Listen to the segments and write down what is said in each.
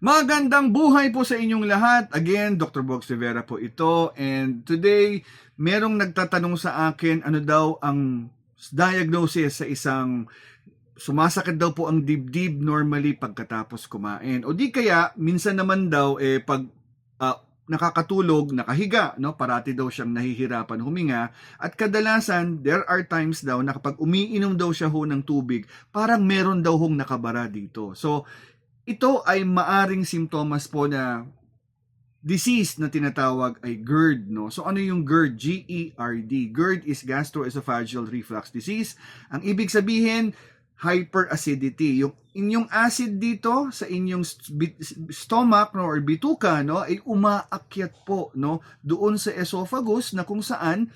Magandang buhay po sa inyong lahat. Again, Dr. Box Rivera po ito. And today, merong nagtatanong sa akin ano daw ang diagnosis sa isang sumasakit daw po ang dibdib normally pagkatapos kumain. O di kaya, minsan naman daw, eh, pag ah, nakakatulog, nakahiga, no? Parati daw siyang nahihirapan huminga. At kadalasan, there are times daw na kapag umiinom daw siya ho ng tubig, parang meron daw hong nakabara dito. So, ito ay maaring simptomas po na disease na tinatawag ay GERD, no? So ano yung GERD? G-E-R-D. GERD is gastroesophageal reflux disease. Ang ibig sabihin, hyperacidity. Yung inyong acid dito sa inyong st- stomach no or bituka no ay umaakyat po no doon sa esophagus na kung saan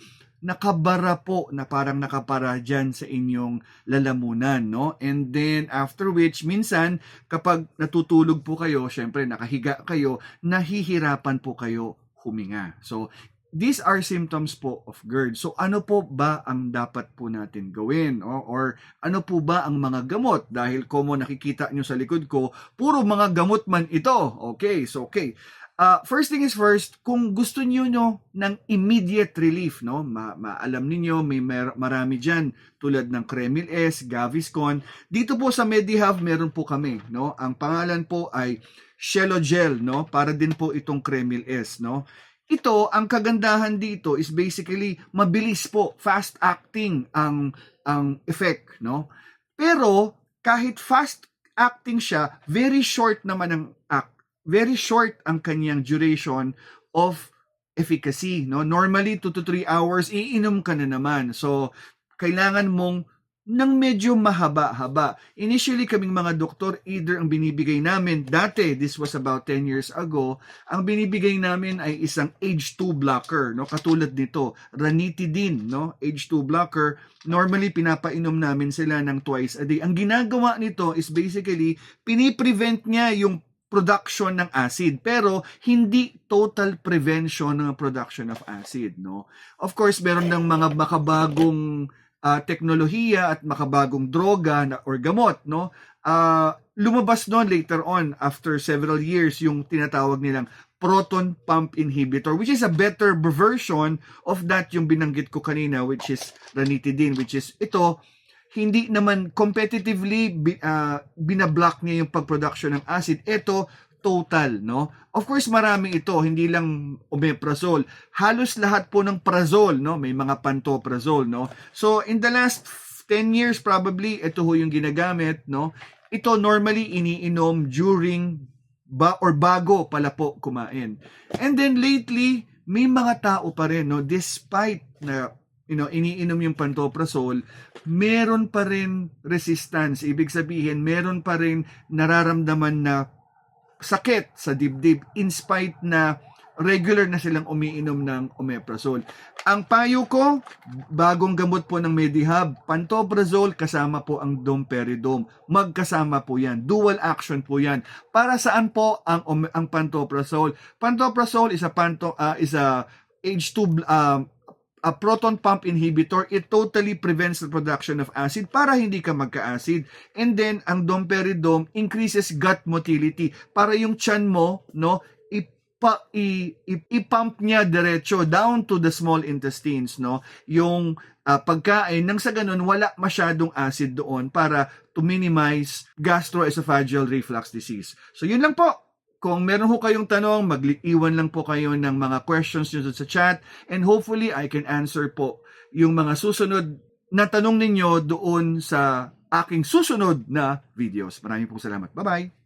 nakabara po na parang nakapara dyan sa inyong lalamunan, no? And then, after which, minsan, kapag natutulog po kayo, syempre, nakahiga kayo, nahihirapan po kayo huminga. So, these are symptoms po of GERD. So, ano po ba ang dapat po natin gawin? O, or ano po ba ang mga gamot? Dahil como nakikita nyo sa likod ko, puro mga gamot man ito. Okay, so okay. Uh, first thing is first, kung gusto niyo no ng immediate relief, no, ma maalam niyo may mer- marami diyan tulad ng Kremil S, Gaviscon. Dito po sa Medihub meron po kami, no. Ang pangalan po ay Shelogel, no, para din po itong Kremil S, no. Ito, ang kagandahan dito is basically mabilis po, fast acting ang ang effect, no. Pero kahit fast acting siya, very short naman ang act very short ang kanyang duration of efficacy. No? Normally, 2 to 3 hours, iinom ka na naman. So, kailangan mong ng medyo mahaba-haba. Initially, kaming mga doktor, either ang binibigay namin, dati, this was about 10 years ago, ang binibigay namin ay isang H2 blocker, no? katulad nito, ranitidine, no? H2 blocker. Normally, pinapainom namin sila ng twice a day. Ang ginagawa nito is basically, piniprevent niya yung production ng acid pero hindi total prevention ng production of acid no? Of course meron ng mga makabagong uh, teknolohiya at makabagong droga na, or gamot no? Uh, lumabas noon later on after several years yung tinatawag nilang proton pump inhibitor which is a better version of that yung binanggit ko kanina which is ranitidine which is ito hindi naman competitively uh, binablock niya yung pag-production ng acid. Ito, total, no? Of course, marami ito, hindi lang omeprazole. Halos lahat po ng prazole, no? May mga pantoprazole, no? So, in the last 10 years probably, ito ho yung ginagamit, no? Ito normally iniinom during ba or bago pala po kumain. And then lately, may mga tao pa rin, no? Despite na you know, iniinom yung pantoprazole, meron pa rin resistance. Ibig sabihin, meron pa rin nararamdaman na sakit sa dibdib in spite na regular na silang umiinom ng omeprazole. Ang payo ko, bagong gamot po ng Medihub, pantoprazole kasama po ang domperidone. Magkasama po yan. Dual action po yan. Para saan po ang ang pantoprazole? Pantoprazole is a panto uh, is a H2 uh, a proton pump inhibitor, it totally prevents the production of acid para hindi ka magka-acid. And then, ang domperidone increases gut motility para yung tiyan mo, no, ipa, i, i-pump niya diretso down to the small intestines, no, yung uh, pagkain, nang sa ganun, wala masyadong acid doon para to minimize gastroesophageal reflux disease. So, yun lang po. Kung meron ho kayong tanong, mag-iwan lang po kayo ng mga questions nyo sa chat and hopefully I can answer po yung mga susunod na tanong ninyo doon sa aking susunod na videos. Maraming po salamat. Bye-bye!